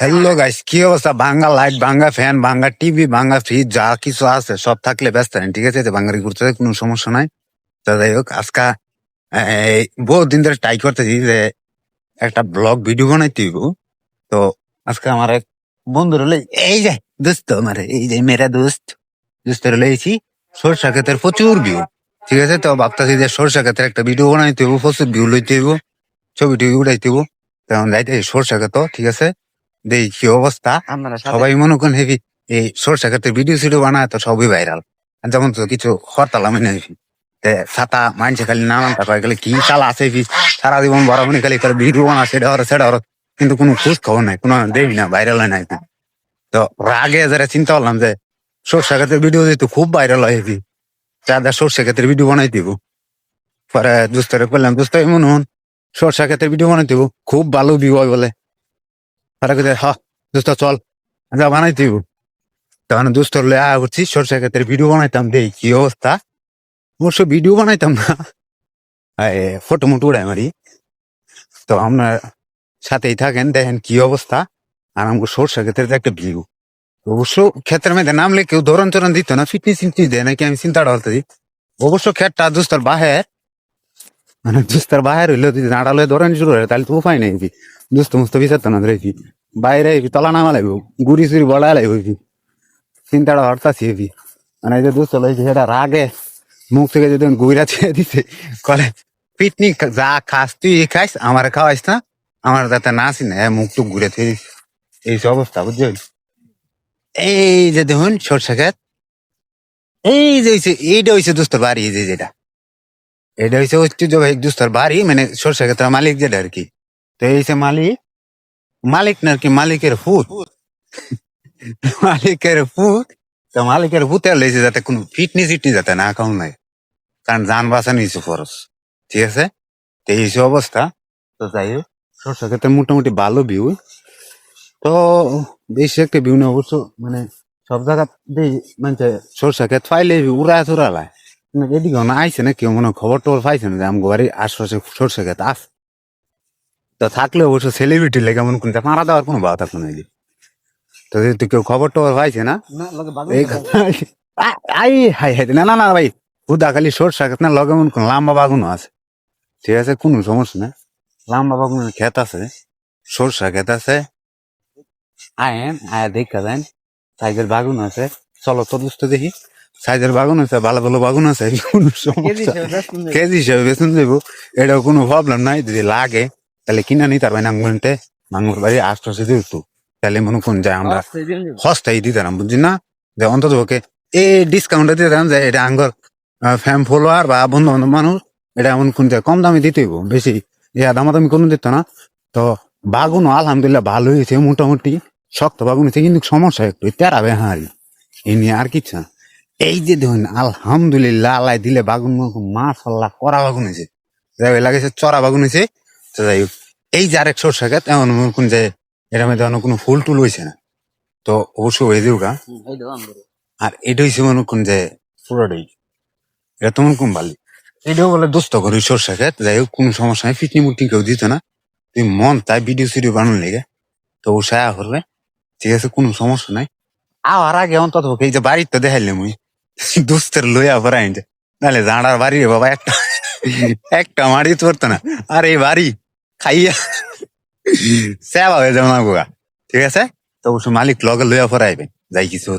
Hello guys কি অবস্থা? ভাঙ্গা লাইট ভাঙ্গা ফ্যান ভাঙ্গা টিভি ভাঙ্গা ফ্রিজ যা কিছু আছে, সব থাকলে ব্যস্ত নেই, ঠিক আছে? বাঙালি ঘুরতে কোনো সমস্যা নাই। তো যাই হোক, আজকা বহুত দিন ধরে ট্রাই করতেছি যে একটা ব্লগ ভিডিও বানাইতে হইব। তো আজকে আমার এক বন্ধুর হলে, এই যে, দোস্ত আমার, এই যে মেরা দোস্ত, দোস্তের লইছি সরষা ক্ষেতের প্রচুর ভিউ ঠিক আছে? তো ভাবতেছি যে সরষা ক্ষেতের একটা ভিডিও বানাইতে হইব, প্রচুর ভিউ লইতে ছবি টবি উঠাইতে তখন যাইতে সরষা ক্ষেত ঠিক আছে? দেই কি অবস্থা? সবাই মনে করেন হেবি এই সরষা ক্ষেতের ভিডিও সিডিও বানায় তো সবই ভাইরাল যেমন তো কিছু হরতাল আমি নাই। ছাতা মানছে খালি নানান তারপরে খালি কি চাল আছে কি? সারা জীবন বরাবরই খালি করে ভিডিও বানা সেটা হরো সেটা হরো কিন্তু কোনো খোঁজ খবর নাই কোনো দেবি না ভাইরাল হয় নাই। তো রাগে যারা চিন্তা করলাম যে সরষা ক্ষেত্রে ভিডিও যেহেতু খুব ভাইরাল হয় হেবি চাঁদা সরষা ক্ষেতের ভিডিও বানাই দিব। পরে দুস্তরে করলাম দুস্ত এমন হন সরষা ক্ষেতের ভিডিও বানাই দিব। খুব ভালো ভিউ হয় বলে। পরে কে হ, দোস্ত, চল যা বানাই দিব। তখন দুস্তর লয়ে আয়া করছি, সরষা ক্ষেতের ভিডিও বানাইতাম, দেই, কি অবস্থা? অবশ্য ভিডিও বানাইতাম না। ফটো মোটো উড়াই মারি। তো আপনার সাথেই থাকেন, দেখেন কি অবস্থা। আর আমাকে সরষা ক্ষেতের একটা ভিউ অবশ্য ক্ষেতের মধ্যে নামলে কেউ ধরন চরণ দিত না ফিটনেস ফিটনেস দেয় নাকি আমি চিন্তা করতেছি অবশ্য ক্ষেতটা দুস্তর বাহের মানে দুস্তর বাহের হইলে, যদি নাড়ালে ধরেন শুরু হয়, তাহলে তো উপায় নেই কি দুস্ত মুস্ত বিচারতো না ধরেছি বাইরে এবি তলা নামা লাগবে, গুড়ি চুরি বড়া লাগবে কি চিন্তাটা হরতাছি মানে এই যে দুস্ত লইছে সেটা রাগে, মুখ থেকে যদি গুইরা ছেড়ে দিছে, কলে পিটনি যা খাস, তুই খাইস, আমার খাওয়াইস না? আমার যাতে না এ মুখ টুক ঘুরে থেকে এই সব অবস্থা বুঝছেন এই যে দেখুন, সরষে ক্ষেত। এই যে এইটা হইছে দোস্তর বাড়ি যে যেটা। এটা হইছে ঐতিহ্যবাহী দোস্তর বাড়ি মানে সরষে ক্ষেতের মালিক যেটা আর কি তো এই যে মালিক মালিক না আর কি মালিকের ফুট মালিকের ফুট তো মালিকের ফুটে লেছে যাতে কোনো ফিটনেস ইটনি যাতে না কাউ নাই কারণ যান বাঁচানো হয়েছে খরচ ঠিক আছে তো এই যে অবস্থা তো যাই হোক সরষে ক্ষেতের মোটামুটি ভালো ভিউ তো বেশি একটা ভিউ না অবশ্য মানে সব জায়গা দেই মানে সরষে ক্ষেত পাইলে উড়া চুরা লাই এদিকে না আইছে না কেউ মনে খবর টবর পাইছে না যে আমার বাড়ির আশপাশে সরষে ক্ষেত আছে। তো থাকলে অবশ্য সেলিব্রিটি লেগে মনে করতে মারা দেওয়ার কোনো বাধা থাকতো না। তো যেহেতু কেউ খবর টবর পাইছে না এই আই হাই হাই না না না ভাই হুদা খালি সরষা ক্ষেত না লগে মনে করুন লাম্বা বাগুনও আছে। ঠিক আছে কোনো সমস্যা না লাম্বা বাগুনের ক্ষেত আছে সরষা ক্ষেত আছে। আয়েন আয়া দেখা দেন সাইজের বাগুন আছে। চলো তো দেখি। সাইজের বাগুন আছে ভালো ভালো বাগুন আছে কোনো সমস্যা কেজি হিসাবে বেতন দেবো। এটাও কোনো প্রবলেম নাই যদি লাগে তাহলে কিনা নিতে পারবে নাঙ্গলতে নাঙ্গল বাড়ি আশপাশে দিতো তাহলে মনে করুন যায় আমরা সস্তায় দিতে পারাম বুঝছি না? যে অন্তত ওকে এই ডিসকাউন্টে দিতে পারাম যে এটা আঙ্গর ফ্যাম ফলোয়ার বা বন্ধু বান্ধব মানুষ এটা এমন কোন যায় কম দামে দিতে হইব বেশি। ইয়া দামাদামি কোনো দিত না। তো বাগুনও আলহামদুলিল্লাহ ভালো হয়েছে মোটামুটি শক্ত বাগুন হয়েছে কিন্তু সমস্যা একটু তেরাবে হাঁড়ি এই নিয়ে আর কিছু না। এই যে দেখুন আলহামদুলিল্লাহ আল্লাহ দিলে বাগুন মাশাল্লাহ করা বাগুন হয়েছে। যাই হোক, লাগেছে চড়া বাগুন হয়েছে। তো যাই হোক, এই যে আরেক সরষা ক্ষেত এমন মনে করুন যে এর মধ্যে এখনও কোনো ফুল টুল হয়েছে না। তো অবশ্যই হয়ে দিও গা। আর এটা হয়েছে মনে কোন যে পুরোটাই এটা তোমার কোন ভালো এটাও বলে দোস্ত করি সরষা ক্ষেত যাই হোক কোনো সমস্যা নেই ফিটনি মুটনি কেউ দিত না। তুই মন তাই ভিডিও সিডিও বানানো লেগে। তো ও সায়া করবে। ঠিক আছে কোনো সমস্যা নাই। আবার আগে অন্তত এই যে বাড়ির তো দেখাইলে মুই দোস্তের লইয়া পরে আইনতে নাহলে জাঁড়ার বাড়ি রে বাবা একটা একটা মারি পড়তো না আর এই বাড়ি খাইয়া সেবা হয়ে যাবে না গোগা ঠিক আছে তো অবশ্য মালিক লগে লইয়া পরে আইবে যাই কিছু